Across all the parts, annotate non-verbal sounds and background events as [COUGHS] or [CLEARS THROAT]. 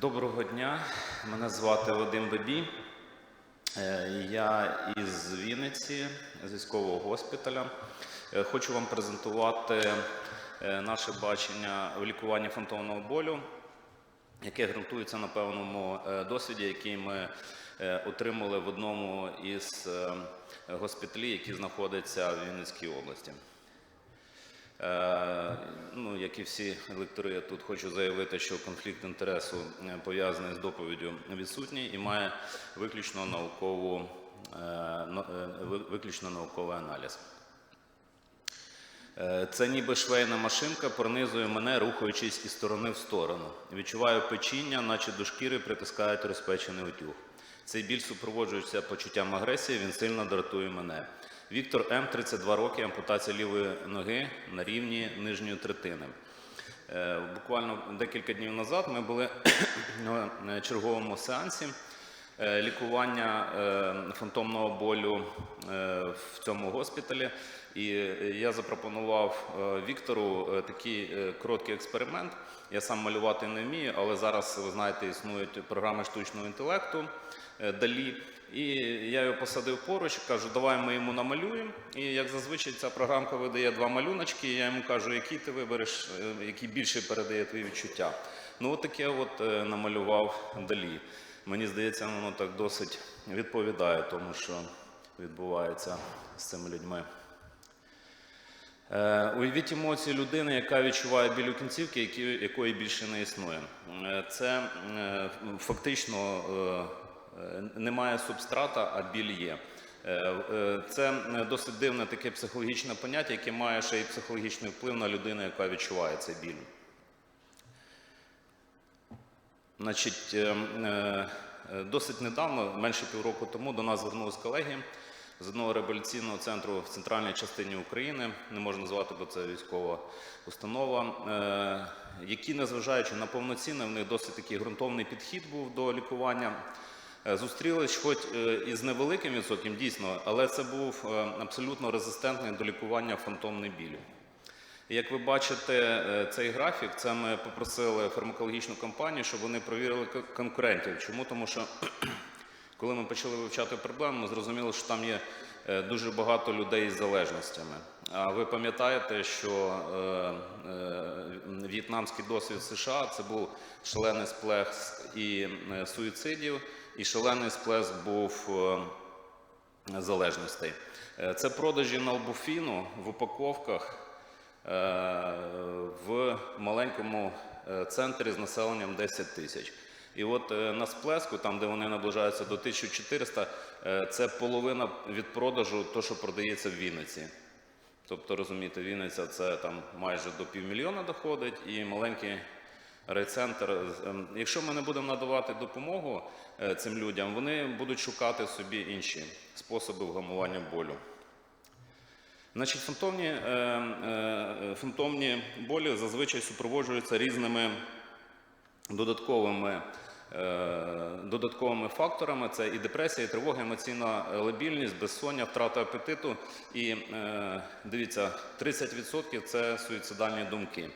Доброго дня, мене звати Вадим Бабій. Е, Я із Вінниці, з військового госпіталя. Е, Хочу вам презентувати е, наше бачення в лікуванні фантомного болю, яке ґрунтується на певному досвіді, який ми отримали в одному із госпіталів, які знаходяться в Вінницькій області. Е, Ну, як і всі лектори, я тут хочу заявити, що конфлікт інтересу е, пов'язаний з доповіддю відсутній і має виключно наукову, е, но- ви- виключно науковий аналіз. Це ніби швейна машинка пронизує мене, рухаючись із сторони в сторону. Відчуваю печіння, наче до шкіри притискають розпечений утюг. Цей біль супроводжується почуттям агресії, він сильно дратує мене. Віктор М, 32 роки, ампутація лівої ноги на рівні нижньої третини. Е, Буквально декілька днів назад ми були [CLEARS THROAT] на черговому сеансі е, лікування е, фантомного болю в цьому госпіталі. І я запропонував Віктору такий короткий експеримент. Я сам малювати не вмію, але зараз, ви знаєте, існують програми штучного інтелекту далі. І я його посадив поруч, кажу, давай ми йому намалюємо. І як зазвичай ця програмка видає два малюночки, і я йому кажу, який ти вибереш, е, який більше передає твої відчуття. Ну, от таке от е, намалював далі. Мені здається, воно так досить відповідає тому, що відбувається з цими людьми. Е, Уявіть емоції людини, яка відчуває біль у кінцівки, якої більше не існує. Е, Це е, фактично е, е, немає субстрата, а біль є. Е, е, Це е, досить дивне таке психологічне поняття, яке має ще й психологічний вплив на людину, яка відчуває цей біль. Значить, е, е, досить недавно, менше півроку тому, до нас звернулись колеги з одного реабілітаційного центру в центральній частині України, не можна назвати, бо це військова установа, е, які, незважаючи на повноцінний, в них досить такий ґрунтовний підхід був до лікування. Е, Зустрілись, хоч е, із невеликим відсотком, дійсно, але це був е, абсолютно резистентний до лікування фантомний біль. Як ви бачите, цей графік, це ми попросили фармакологічну компанію, щоб вони провірили конкурентів. Чому? Тому що [CLEARS THROAT] коли ми почали вивчати проблему, ми зрозуміли, що там є дуже багато людей з залежностями. А ви пам'ятаєте, що е, е, в'єтнамський досвід США це був шалений сплеск і е, суїцидів, і шалений сплеск був. залежностей. Це продажі налбуфіну в упаковках в маленькому центрі з населенням 10 тисяч. І от на сплеску, там де вони наближаються до 1400, е, це половина від продажу, то, що продається в Вінниці. Тобто, розумієте, Вінниця це там майже до півмільйона доходить, і маленький райцентр. ем, Якщо ми не будемо надавати допомогу е, цим людям, вони будуть шукати собі інші способи вгамування болю. Значить, фантомні, е, е, фантомні болі зазвичай супроводжуються різними додатковими, додатковими факторами. Це і депресія, і тривога, емоційна лабільність, безсоння, втрата апетиту. І е, дивіться, 30% це суїцидальні думки.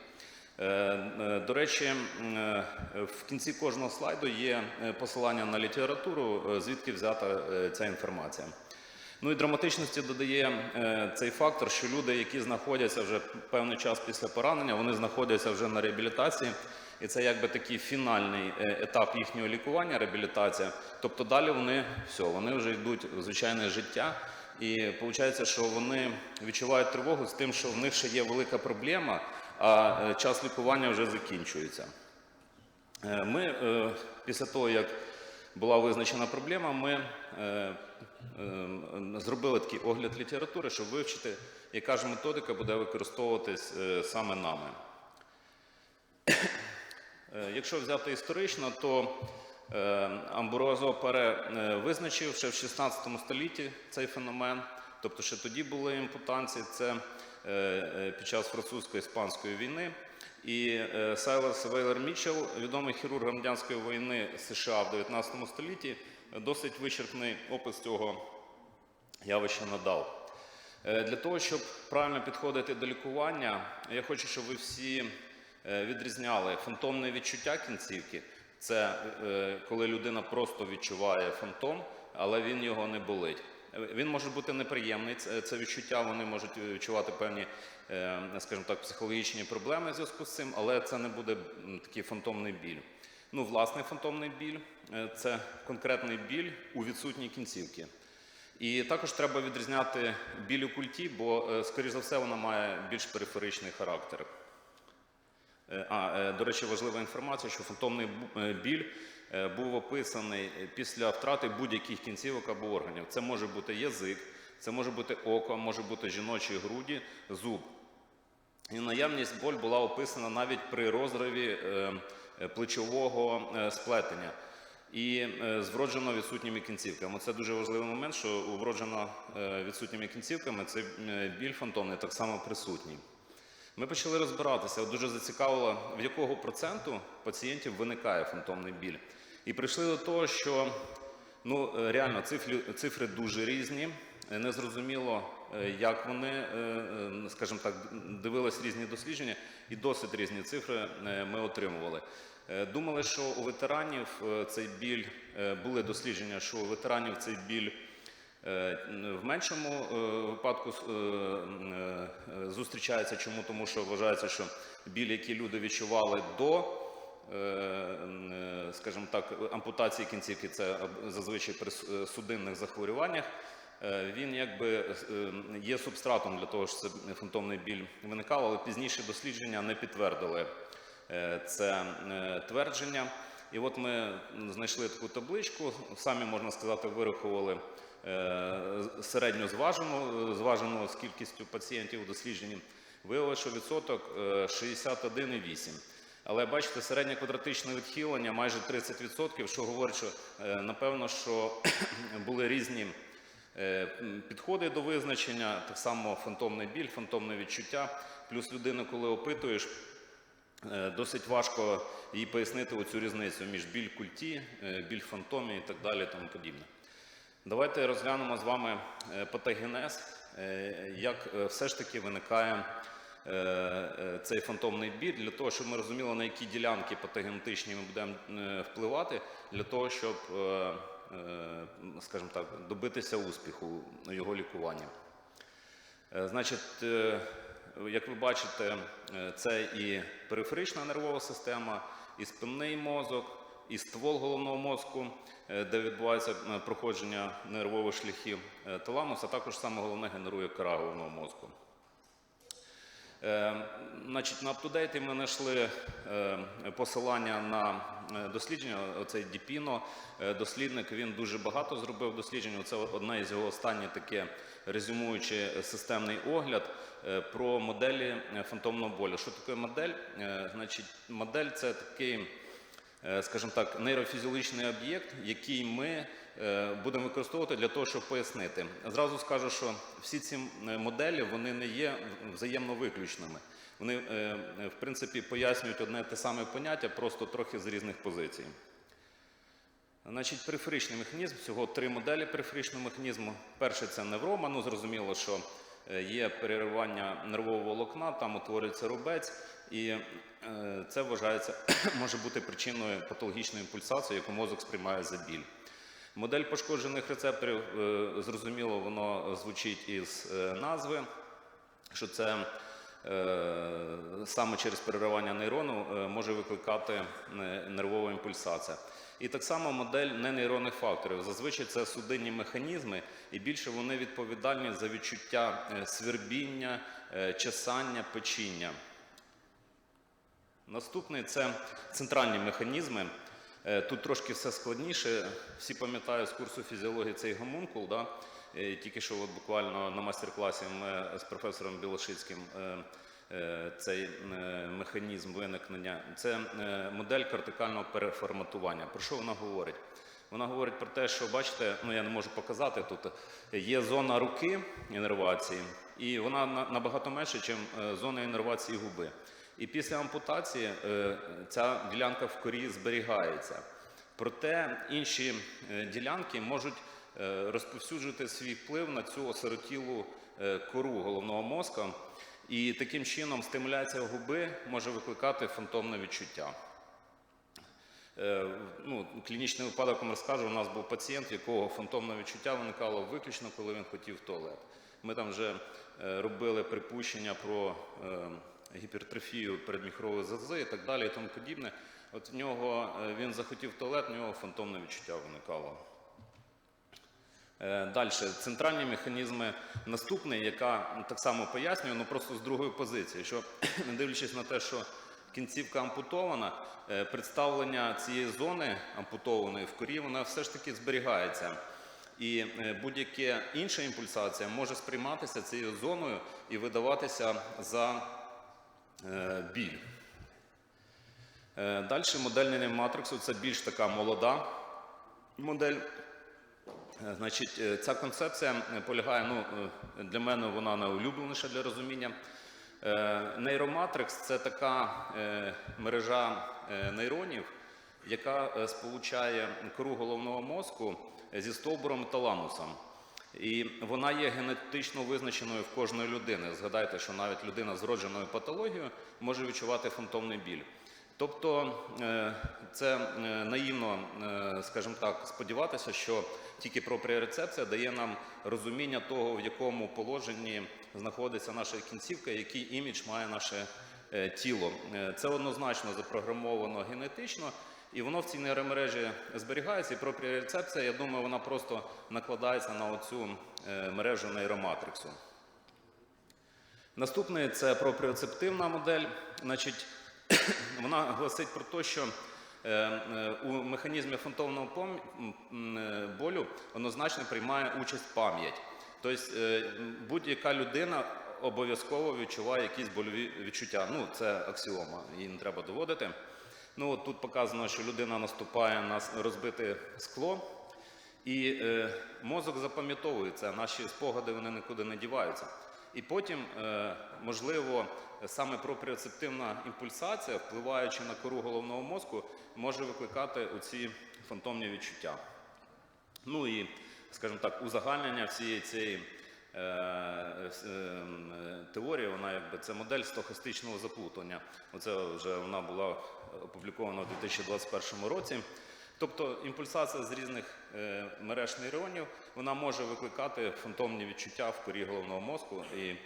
Е, е, До речі, е, в кінці кожного слайду є е, посилання на літературу, е, звідки взята е, ця інформація. Ну і драматичності додає е, цей фактор, що люди, які знаходяться вже певний час після поранення, вони знаходяться вже на реабілітації, і це якби такий фінальний е, етап їхнього лікування, реабілітація. Тобто далі вони все, вони вже йдуть в звичайне життя. І виходить, що вони відчувають тривогу з тим, що в них ще є велика проблема, а е, час лікування вже закінчується. Е, Ми після того, як була визначена проблема, ми е, е, зробили такий огляд літератури, щоб вивчити, яка ж методика буде використовуватись саме нами. Е, Якщо взяти історично, то е, Амбурозо Пере е, визначив ще в 16 столітті цей феномен, тобто ще тоді були імпутанці, це під час французько-іспанської війни. І Сайлас Вейлер Мітчелл, відомий хірург громадянської війни США в 19 столітті, досить вичерпний опис цього явища надав. Для того, щоб правильно підходити до лікування, я хочу, щоб ви всі відрізняли фантомне відчуття кінцівки. Це е, коли людина просто відчуває фантом, але він його не болить. Е, Він може бути неприємний, це, відчуття, вони можуть відчувати певні, е, скажімо так, психологічні проблеми в зв'язку з цим, але це не буде такий фантомний біль. Ну, власний фантомний біль е, це конкретний біль у відсутній кінцівці. І також треба відрізняти біль у культі, бо, е, скоріш за все, вона має більш периферичний характер. Е, А, е, до речі, важлива інформація, що фантомний е, біль був описаний після втрати будь-яких кінцівок або органів. Це може бути язик, це може бути око, може бути жіночі груді, зуб. І наявність боль була описана навіть при розриві плечового сплетення і з вроджено відсутніми кінцівками. Це дуже важливий момент, що вроджено відсутніми кінцівками цей е, біль фантомний так само присутній. Ми почали розбиратися, дуже зацікавило, в якого проценту пацієнтів виникає фантомний біль. І прийшли до того, що ну, е, реально цифри, цифри дуже різні. Е, Незрозуміло, е, як вони, скажімо так, дивились різні дослідження, і досить різні цифри ми отримували. Думали, що у ветеранів цей біль були дослідження, що у ветеранів цей біль В меншому е, випадку е, е, зустрічається. Чому? Тому що вважається, що біль, який люди відчували до, е, е, скажімо так, ампутації кінцівки, це зазвичай при е, судинних захворюваннях. е, Він якби е, є субстратом для того, щоб це фантомний біль виникав, але пізніше дослідження не підтвердили е, це е, твердження. І от ми знайшли таку табличку, самі можна сказати, вирахували е, середню зважену, е, зважену з кількістю пацієнтів у дослідженні. Виявилося, що відсоток е, 61,8. Але бачите, середнє квадратичне відхилення майже 30%, що говорить, що е, напевно, що [CLEARS THROAT] були різні е, підходи до визначення, так само фантомний біль, фантомне відчуття. Плюс людину, коли опитуєш, Е, Досить важко їй пояснити оцю різницю між біль культі, е, біль фантомі і так далі. Тому подібне. Давайте розглянемо з вами е, патогенез, е, як е, все ж таки виникає цей фантомний біль, для того, щоб ми розуміли, на які ділянки патогенетичні ми будемо впливати, для того, щоб, скажімо так, добитися успіху його лікуванні. Е, Значить, як ви бачите, це і периферична нервова система, і спинний мозок, і ствол головного мозку, е, де відбувається е, проходження нервових шляхів е, таламус, а також саме головне генерує кора головного мозку. Значить, на UpToDate ми знайшли посилання на дослідження. Оцей Діпіно, дослідник, він дуже багато зробив досліджень. Це одне із його останніх таке резюмуючи системний огляд про моделі фантомного болю. Що таке модель? Значить, модель це такий скажімо так, нейрофізіологічний об'єкт, який ми е, будемо використовувати для того, щоб пояснити. Зразу скажу, що всі ці е, моделі вони не є взаємно виключними. Вони, е, е, в принципі, пояснюють одне те саме поняття, просто трохи з різних позицій. Значить, периферичний механізм, всього три моделі периферичного механізму. Перший це неврома. Ну, зрозуміло, що е, є переривання нервового волокна, там утворюється рубець, і е, це вважається, [COUGHS] може бути причиною патологічної імпульсації, яку мозок сприймає за біль. Модель пошкоджених рецепторів, е, зрозуміло, воно звучить із е, назви, що це е, саме через переривання нейрону е, може викликати е, нервова імпульсація. І так само модель ненейронних факторів. Зазвичай це судинні механізми, і більше вони відповідальні за відчуття е, свербіння, е, чесання, печіння. Наступний це центральні механізми. Е, Тут трошки все складніше. Всі пам'ятають з курсу фізіології цей гомункул. Да? Тільки що от буквально на майстер-класі ми з професором Білошицьким цей е, механізм виникнення. Це е, модель кортикального переформатування. Про що вона говорить? Вона говорить про те, що бачите, ну я не можу показати тут. Є зона руки інервації, і вона на- набагато менше, ніж зона інервації губи. І після ампутації е, ця ділянка в корі зберігається. Проте інші е, ділянки можуть е, розповсюджувати свій вплив на цю осиротілу е, кору головного мозка, і таким чином стимуляція губи може викликати фантомне відчуття. Е, Ну, клінічний випадок вам розкажу. У нас був пацієнт, в якого фантомне відчуття виникало виключно, коли він хотів в туалет. Ми там вже е, робили припущення про е, гіпертрофію передміхрової зази і так далі, і тому подібне. От в нього він захотів в туалет, в нього фантомне відчуття виникало. Далі, центральні механізми наступний, яка так само пояснює, ну просто з другої позиції, що [CLEARS THROAT] дивлячись на те, що кінцівка ампутована, е, представлення цієї зони ампутованої в корі, вона все ж таки зберігається. І е, будь-яка інша імпульсація може сприйматися цією зоною і видаватися за е, біль. Далі модель матриксу це більш така молода модель. Е, Значить, е, ця концепція полягає, ну, е, для мене вона найулюбленіша для розуміння. Нейроматрикс це така мережа нейронів, яка сполучає кору головного мозку зі стовбуром таламусом. І вона є генетично визначеною в кожної людини. Згадайте, що навіть людина з вродженою патологією може відчувати фантомний біль. Тобто е, це е, наївно, е, скажімо так, сподіватися, що тільки пропріорецепція дає нам розуміння того, в якому положенні знаходиться наша кінцівка, який імідж має наше тіло. Це однозначно запрограмовано генетично, і воно в цій нейромережі зберігається. І пропріорецепція, я думаю, вона просто накладається на оцю мережу нейроматриксу. Наступний це пропріоцептивна модель. Значить, вона гласить про те, що е, е, у механізмі фантомного е, болю однозначно приймає участь пам'ять. Тобто будь-яка людина обов'язково відчуває якісь больові відчуття. Ну, це аксіома, її не треба доводити. Ну, от тут показано, що людина наступає на розбите скло, і е, мозок запам'ятовує це, наші спогади вони нікуди не діваються. І потім, е, можливо, саме пропріоцептивна імпульсація, впливаючи на кору головного мозку, може викликати оці фантомні відчуття. Ну і, скажімо так, узагальнення всієї цієї е, е, теорії, вона якби це модель стохастичного заплутання. Оце вже вона була опублікована у 2021 році. Тобто імпульсація з різних е, мереж нейронів вона може викликати фантомні відчуття в корі головного мозку, і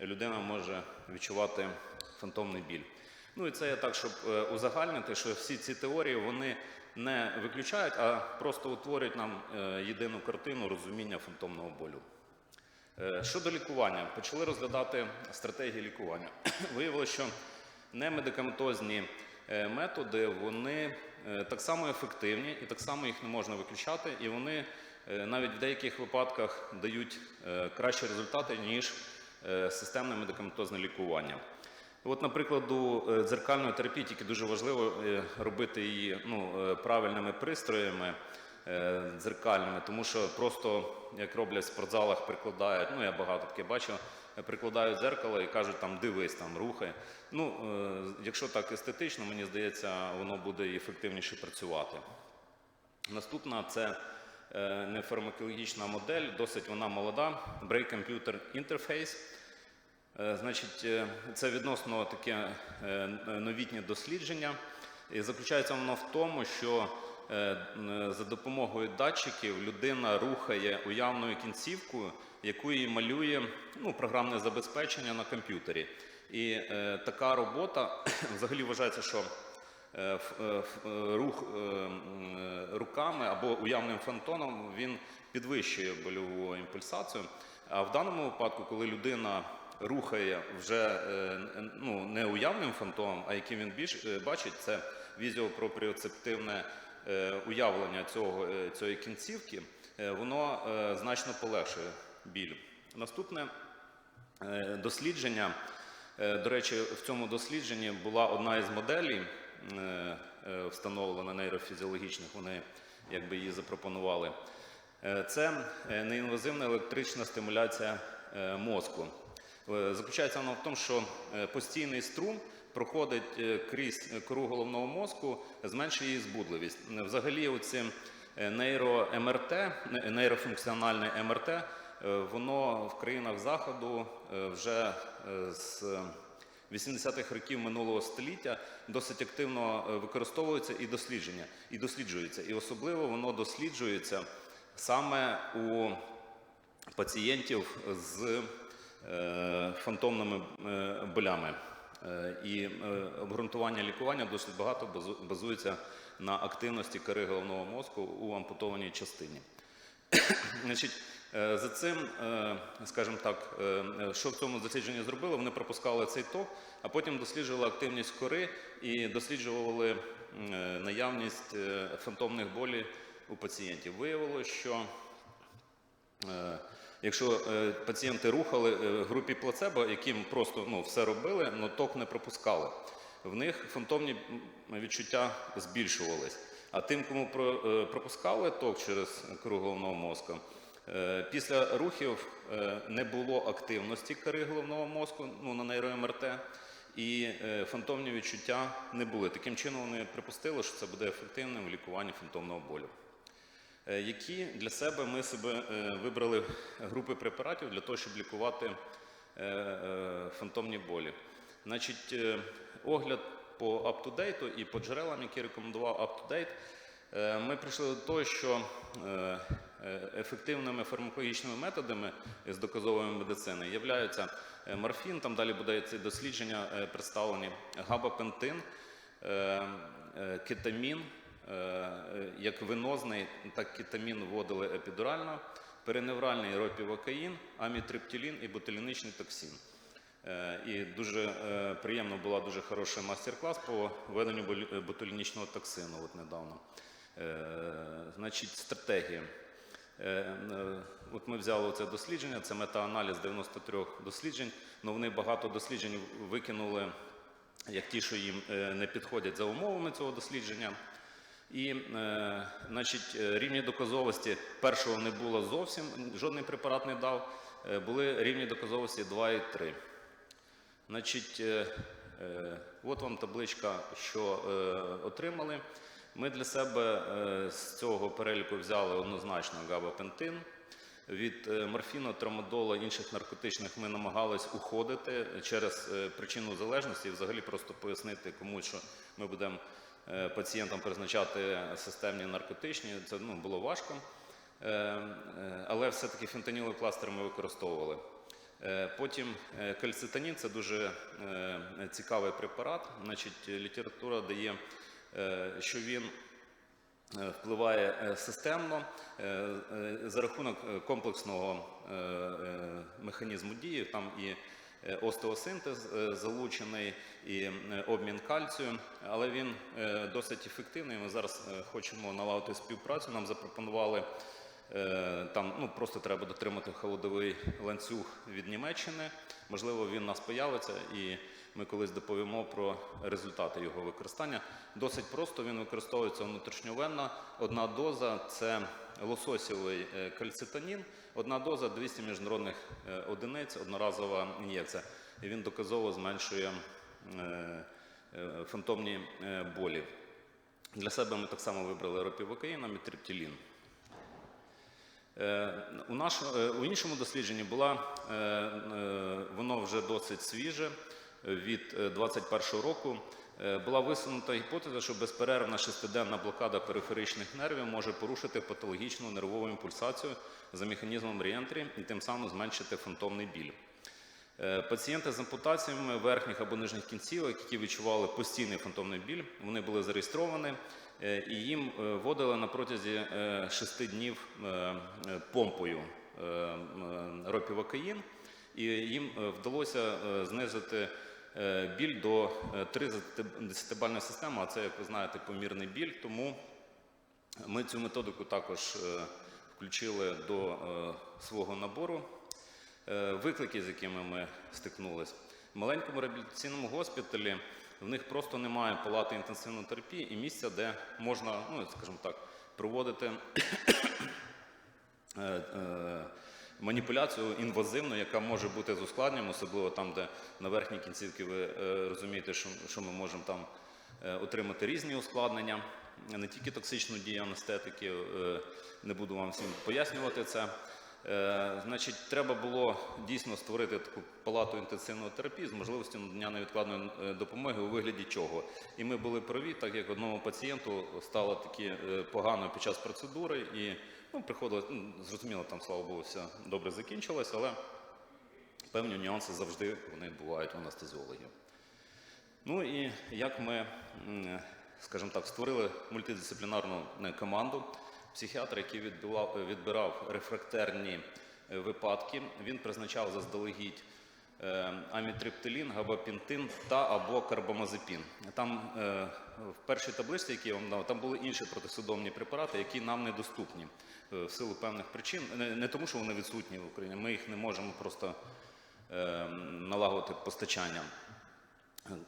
людина може відчувати фантомний біль. Ну і це я так, щоб е, узагальнити, що всі ці теорії вони не виключають, а просто утворюють нам е, єдину картину розуміння фантомного болю. Е, Щодо лікування, почали розглядати стратегії лікування. [CLEARS THROAT] Виявилося, що немедикаментозні методи вони так само ефективні і так само їх не можна виключати, і вони навіть в деяких випадках дають кращі результати, ніж системне медикаментозне лікування. От, наприклад, е, дзеркальної терапії тільки дуже важливо е, робити її ну, е, правильними пристроями е, дзеркальними, тому що просто як роблять в спортзалах, прикладають, ну я багато таке бачив, е, прикладають дзеркало і кажуть, там дивись, там рухай. Ну, е, якщо так естетично, мені здається, воно буде ефективніше працювати. Наступна це е, нефармакологічна модель, досить вона молода, Brain Computer Interface. Е, Значить, е, це відносно таке новітнє дослідження. І заключається воно в тому, що за допомогою датчиків людина рухає уявною кінцівкою, яку їй малює ну, програмне забезпечення на комп'ютері. І е, така робота [COUGHS] взагалі вважається, що рух е, м, е, руками або уявним фантоном він підвищує больову імпульсацію. А в даному випадку, коли людина рухає вже е, ну, не уявним фантомом, а яким він більш е, бачить, це візіопропріоцептивне е, уявлення цього, е, цієї кінцівки, е, воно е, значно полегшує біль. Наступне Е, дослідження. Е, До речі, в цьому дослідженні була одна із моделей, е, е, встановлена нейрофізіологічних, вони якби її запропонували. Е, Це е, неінвазивна електрична стимуляція е, мозку. Е, Заключається вона в тому, що е, постійний струм проходить е, крізь кору головного мозку, зменшує її збудливість. Е, Взагалі, оці е, нейро-МРТ, нейрофункціональне МРТ, е, воно в країнах Заходу е, вже е, з 80-х років минулого століття досить активно е, використовується і дослідження, і досліджується. І особливо воно досліджується саме у пацієнтів з е, фантомними е, болями. І обґрунтування лікування досить багато базується на активності кори головного мозку у ампутованій частині. [COUGHS] Значить, за цим, е, скажімо так, е, е, що в цьому дослідженні зробили, вони пропускали цей ток, а потім досліджували активність кори і досліджували е, наявність е, фантомних болей у пацієнтів. Виявилося, що Е, Якщо е, пацієнти рухали е, групі плацебо, яким просто ну, все робили, але ток не пропускали, в них фантомні відчуття збільшувались. А тим, кому е, пропускали ток через головного мозку, е, після рухів е, не було активності кори головного мозку ну, на нейро-МРТ, і е, фантомні відчуття не були. Таким чином вони припустили, що це буде ефективним в лікуванні фантомного болю. Е, які для себе ми себе е, вибрали групи препаратів для того, щоб лікувати е, е, фантомні болі. Значить, е, огляд по UpToDate і по джерелам, які рекомендував UpToDate, е, ми прийшли до того, що е, е, ефективними фармакологічними методами з доказової медицини являються е, морфін, там далі буде ці дослідження е, представлені, габапентин, е, е, кетамін, Е, е, як венозний, так кетамін вводили епідурально, переневральний ропівокаїн, амітриптилін і ботулінічний токсин. Е, І дуже е, приємно була дуже хороший майстер-клас по введенню е, ботулінічного токсину от недавно. Е, Значить, стратегії. Е, е, От ми взяли це дослідження, це мета-аналіз 93 досліджень, але вони багато досліджень викинули як ті, що їм е, не підходять за умовами цього дослідження. І значить, рівні доказовості першого не було зовсім, жодний препарат не дав. Були рівні доказовості 2 і 3. Значить, от вам табличка, що отримали. Ми для себе е, з цього переліку взяли однозначно габапентин. Від е, морфіну, трамадола, інших наркотичних ми намагались уходити через е, причину залежності і взагалі просто пояснити комусь, що ми будемо пацієнтам призначати системні наркотичні. Це ну, було важко. Але все-таки фентаніловий пластир ми використовували. Потім кальцитанін це дуже цікавий препарат. Значить, література дає, що він е, впливає е, системно е, е, за рахунок е, комплексного е, е, механізму дії. Там і е, остеосинтез е, залучений, і е, обмін кальцію, але він е, досить ефективний. Ми зараз е, хочемо налагодити співпрацю. Нам запропонували. Е, Там ну просто треба дотримати холодовий ланцюг від Німеччини. Можливо, він у нас появиться, і ми колись доповімо про результати його використання. Досить просто він використовується внутрішньовенно. Одна доза це лососєвий е, кальцитанін, одна доза 200 міжнародних е, одиниць, одноразова ін'єкція. І він доказово зменшує е, фантомні болі. Для себе ми так само вибрали ропівокаїн, амітриптилін. Е, У, іншому дослідженні була, е, воно вже досить свіже, від е, 21 року, е, була висунута гіпотеза, що безперервна шестиденна блокада периферичних нервів може порушити патологічну нервову імпульсацію за механізмом реентрі і тим самим зменшити фантомний біль. Е, Пацієнти з ампутаціями верхніх або нижніх кінцівок, які відчували постійний фантомний біль, вони були зареєстровані е, і їм е, вводили на протязі 6 днів е, е, помпою е, ропівокаїн, і їм е, вдалося е, знизити е, біль до 3 десятибальної системи, а це, як ви знаєте, помірний біль. Тому ми цю методику також е, включили до е, свого набору. Е, Виклики, з якими ми стикнулися. В маленькому реабілітаційному госпіталі в них просто немає палати інтенсивної терапії і місця, де можна, ну скажімо так, проводити [COUGHS] е, е, маніпуляцію інвазивну, яка може бути з ускладненням, особливо там, де на верхній кінцівці ви е, розумієте, що, ми можемо там е, отримати різні ускладнення, не тільки токсичну дію анестетики, е, не буду вам всім пояснювати це. Значить, треба було дійсно створити таку палату інтенсивної терапії з можливістю надання невідкладної допомоги у вигляді чого. І ми були праві, так як одному пацієнту стало таки е, погано під час процедури, і ну, приходило, ну, зрозуміло, там слава Богу, все добре закінчилось, але певні нюанси завжди вони бувають у анестезіологів. Ну і як ми, скажімо так, створили мультидисциплінарну е, команду. Психіатр, який відбирав рефрактерні е, випадки, він призначав заздалегідь амітриптилін, габапентин та або карбамазепін. Там е, в першій табличці, які я вам дав, там були інші протисудомні препарати, які нам недоступні е, в силу певних причин. Не, тому, що вони відсутні в Україні, ми їх не можемо просто е, налагодити постачання.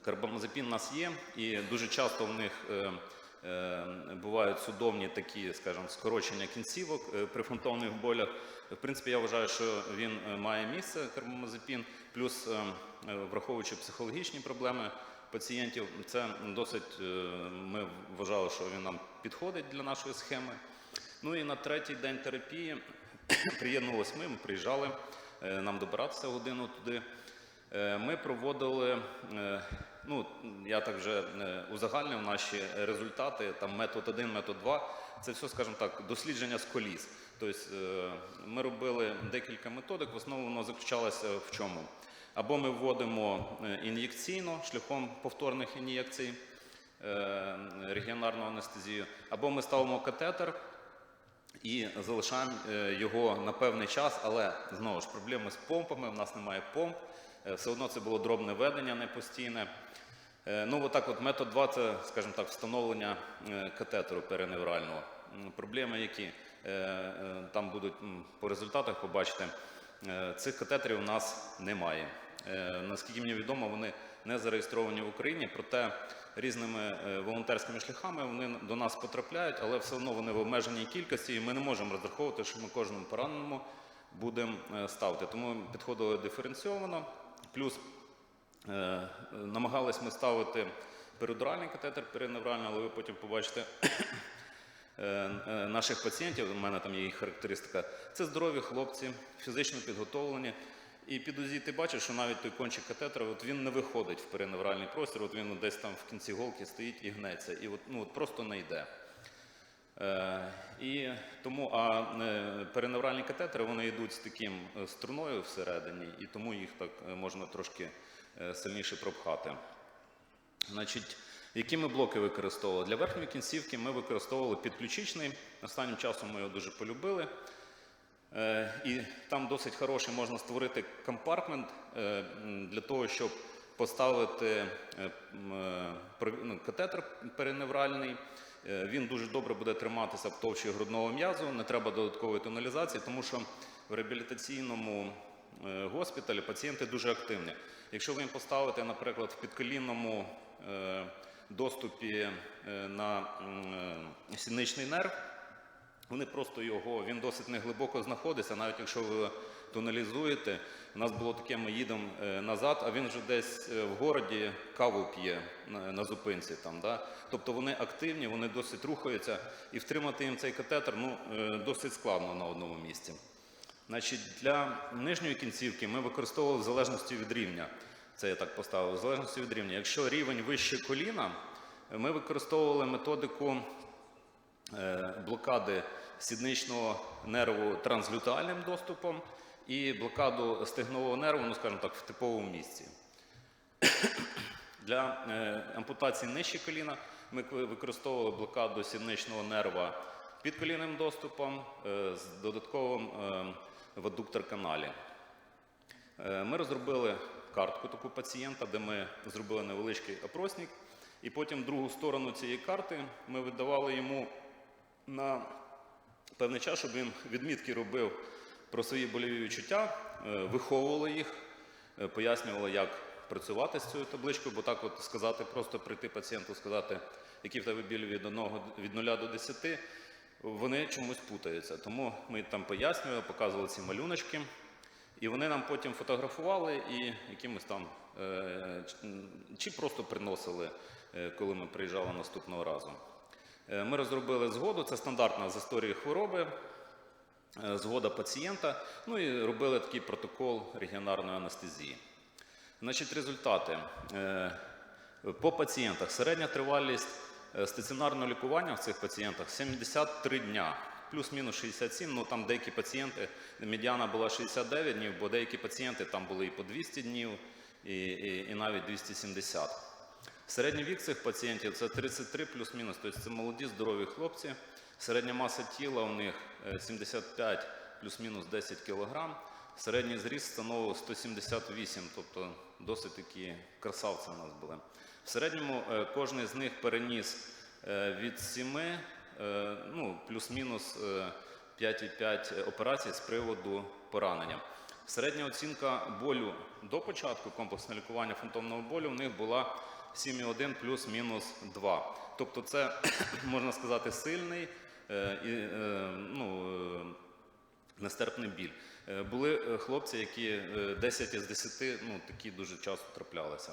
Карбамазепін у нас є, і дуже часто в них е, е, бувають судомні такі, скажімо, скорочення кінцівок е, при фронтовних болях. В принципі, я вважаю, що він е, має місце карбамазепін, плюс е, е, враховуючи психологічні проблеми пацієнтів, це досить е, ми вважали, що він нам підходить для нашої схеми. Ну і на третій день терапії [COUGHS] приєднувалися ми, ми приїжджали е, нам добиратися годину туди. Е, Ми проводили, е, ну я так вже е, узагальнив наші результати, там метод 1, метод 2, це все, скажімо так, дослідження з коліс. Тобто е, ми робили декілька методик, в основному заключалося в чому? Або ми вводимо е, ін'єкційно шляхом повторних ін'єкцій регіонарну анестезію, або ми ставимо катетер, і залишаємо його на певний час, але знову ж проблеми з помпами, в нас немає помп, все одно це було дробне ведення, не постійне. Е, Ну, отак от метод 2 це, скажімо так, встановлення е, катетеру переневрального. Проблеми які? Е, е, Там будуть по результатах побачите. Е, Цих катетерів у нас немає. Е, Наскільки мені відомо, вони не зареєстровані в Україні, проте різними е, волонтерськими шляхами вони до нас потрапляють, але все одно вони в обмеженій кількості, і ми не можемо розраховувати, що ми кожному пораненому будемо е, ставити. Тому підходили диференційовано. Плюс е, намагались ми ставити перидуральний катетер периневральний, але ви потім побачите е, е, наших пацієнтів, у мене там є їх характеристика, це здорові хлопці, фізично підготовлені. І під УЗІ ти бачиш, що навіть той кончик катетера, от він не виходить в периневральний простір, от він десь там в кінці голки стоїть і гнеться, і от, ну, от просто не йде. Е, і тому а е, периневральні катетери вони йдуть з таким е, струною всередині, і тому їх так можна трошки сильніше пропхати. Значить, які ми блоки використовували? Для верхньої кінцівки ми використовували підключичний. Останнім часом ми його дуже полюбили. І там досить хороший можна створити компартмент для того, щоб поставити ну, катетер переневральний. Е, Він дуже добре буде триматися в товщі грудного м'язу, не треба додаткової тоналізації, тому що в реабілітаційному е, госпіталі пацієнти дуже активні. Якщо ви їм поставите, наприклад, в підколінному е, доступі на е, нерв, вони просто його, він досить неглибоко знаходиться, навіть якщо ви тоналізуєте. У нас було таке, ми їдемо е, назад, а він вже десь е, в городі каву п'є на, зупинці. Там, да? Тобто вони активні, вони досить рухаються, і втримати їм цей катетер ну, е, досить складно на одному місці. Значить, для нижньої кінцівки ми використовували в залежності від рівня. Це я так поставив, в залежності від рівня. Якщо рівень вище коліна, ми використовували методику блокади сідничного нерву транслютеальним доступом і блокаду стегнового нерву, ну скажімо так, в типовому місці. Для е, ампутації нижче коліна ми використовували блокаду сідничного нерва підколінним доступом е, з додатковим е, в адуктор-каналі. Е, Ми розробили картку таку пацієнта, де ми зробили невеличкий опросник, і потім другу сторону цієї карти ми видавали йому на певний час, щоб він відмітки робив про свої больові відчуття, е, виховували їх, е, пояснювали, як працювати з цією табличкою, бо так от сказати, просто прийти пацієнту, сказати, які в тебе біль від, одного, від 0 до 10, вони чомусь путаються. Тому ми там пояснювали, показували ці малюночки. І вони нам потім фотографували і якимось там е, чи просто приносили, коли ми приїжджали наступного разу. Ми розробили згоду, це стандартна з історії хвороби. Е, згода пацієнта. Ну і робили такий протокол регіонарної анестезії. Значить, результати. Е, По пацієнтах середня тривалість е, стаціонарного лікування в цих пацієнтах 73 дня, плюс-мінус 67. Ну там деякі пацієнти, медіана була 69 днів, бо деякі пацієнти там були і по 200 днів, і, і, і навіть 270. Середній вік цих пацієнтів це 33 плюс-мінус, тобто це молоді, здорові хлопці. Середня маса тіла у них е, 75 плюс-мінус 10 кг. Середній зріст становив 178, тобто досить такі красавці у нас були. В середньому е, кожен з них переніс е, від 7, е, ну, плюс-мінус е, 5,5 операцій з приводу поранення. Середня оцінка болю до початку комплексного лікування фантомного болю в них була 7,1 плюс-мінус 2. Тобто це, [CLEARS THROAT] можна сказати, сильний е, і, е, ну, е, нестерпний біль. Е, Були е, хлопці, які е, 10 із 10, ну, такі дуже часто траплялися.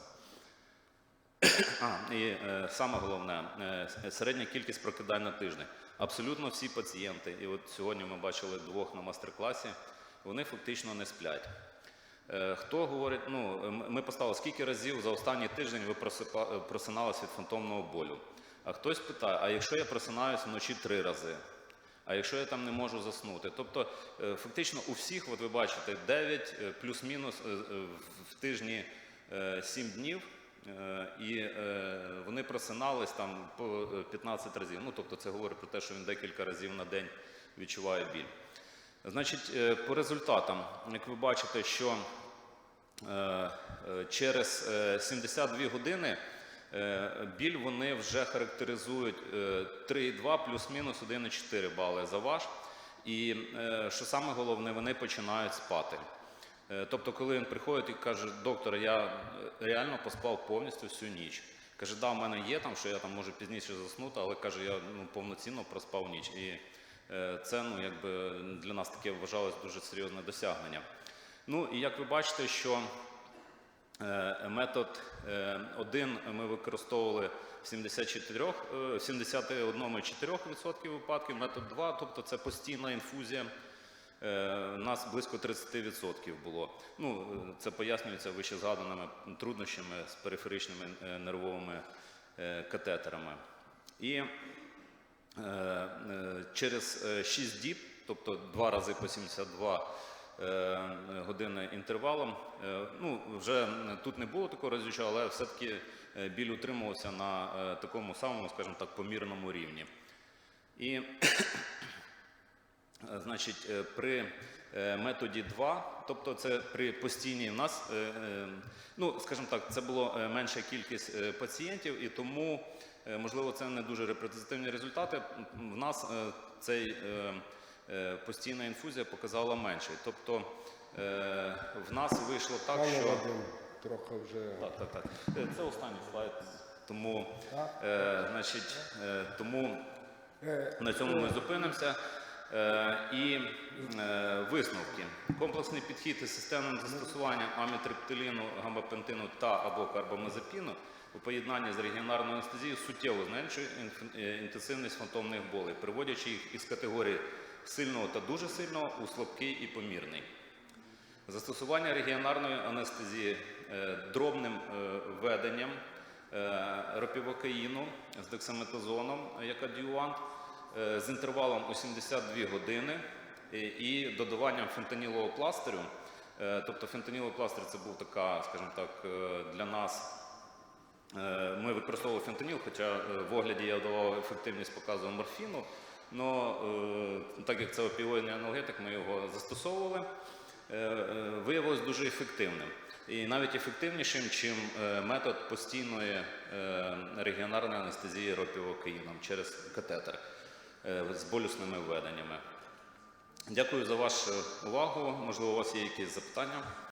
[COUGHS] А, і е, саме головне, е, середня кількість прокидань на тиждень. Абсолютно всі пацієнти, і от сьогодні ми бачили двох на мастер-класі, вони фактично не сплять. Е, Хто говорить, ну ми поставили, скільки разів за останній тиждень ви е, просиналися від фантомного болю? А хтось питає, а якщо я просинаюся вночі три рази? А якщо я там не можу заснути? Тобто, е, фактично у всіх, от ви бачите, 9 е, плюс-мінус е, в- тижні 7 днів, і вони просинались там по е, 15 разів. Ну, тобто це говорить про те, що він декілька разів на день відчуває біль. Значить, по результатам, як ви бачите, що через е, 72 години біль вони вже характеризують е, 3,2 плюс-мінус 1,4 бали за ваш. І е, що саме головне, вони починають спати. Е, Тобто, коли він приходить і каже, доктор, я е, реально поспав повністю всю ніч. Каже, да, в мене є там, що я там можу пізніше заснути, але каже, я ну, повноцінно проспав ніч. І е, це ну, якби для нас таке вважалось дуже серйозне досягнення. Ну і як ви бачите, що Е, Метод е, один ми використовували в 74, е, в 71,4% випадків, метод 2, тобто це постійна інфузія, е, у нас близько 30% було. Ну, е, це пояснюється вище згаданими труднощами з периферичними е, нервовими е, катетерами. І е, е, через е, 6 діб, тобто два рази по 72 е, години інтервалом. Е, Ну, вже тут не було такого разюча, але все-таки е, біль утримувався на е, такому самому, скажімо так, помірному рівні. І, е, [COUGHS] значить, е, при е, методі 2, тобто це при постійній в нас, е, е, ну, скажімо так, це було е, менша кількість е, пацієнтів, і тому, е, можливо, це не дуже репрезентативні результати. В нас е, цей е, е, постійна інфузія показала менше. Тобто е, в нас вийшло так, Пане що. Вадим, трохи вже. Так, так, так. Е, Це останній слайд. Тому, е, значить, е, тому Е, на цьому ми зупинимося. Е, і е, висновки. Комплексний підхід із системним застосуванням амітриптиліну, гамбапентину та або карбамазепіну у поєднанні з регіонарною анестезією суттєво зменшує е, інтенсивність фантомних болей, приводячи їх із категорії сильного та дуже сильного у слабкий і помірний. Застосування регіонарної анестезії е, дробним е, введенням е, ропівокаїну з дексаметазоном е, як адювант е, з інтервалом у 72 години і, додаванням фентанілового пластирю. Е, Тобто фентаніловий пластир це був така, скажімо так, е, для нас Е, Ми використовували фентаніл, хоча е, в огляді я давав ефективність показував морфіну. Но так як це опіоїдний аналгетик, ми його застосовували. Е, е, Виявилось дуже ефективним. І навіть ефективнішим, чим е, метод постійної регіонарної анестезії ропівокаїном через катетер з болюсними введеннями. Дякую за вашу увагу. Можливо, у вас є якісь запитання.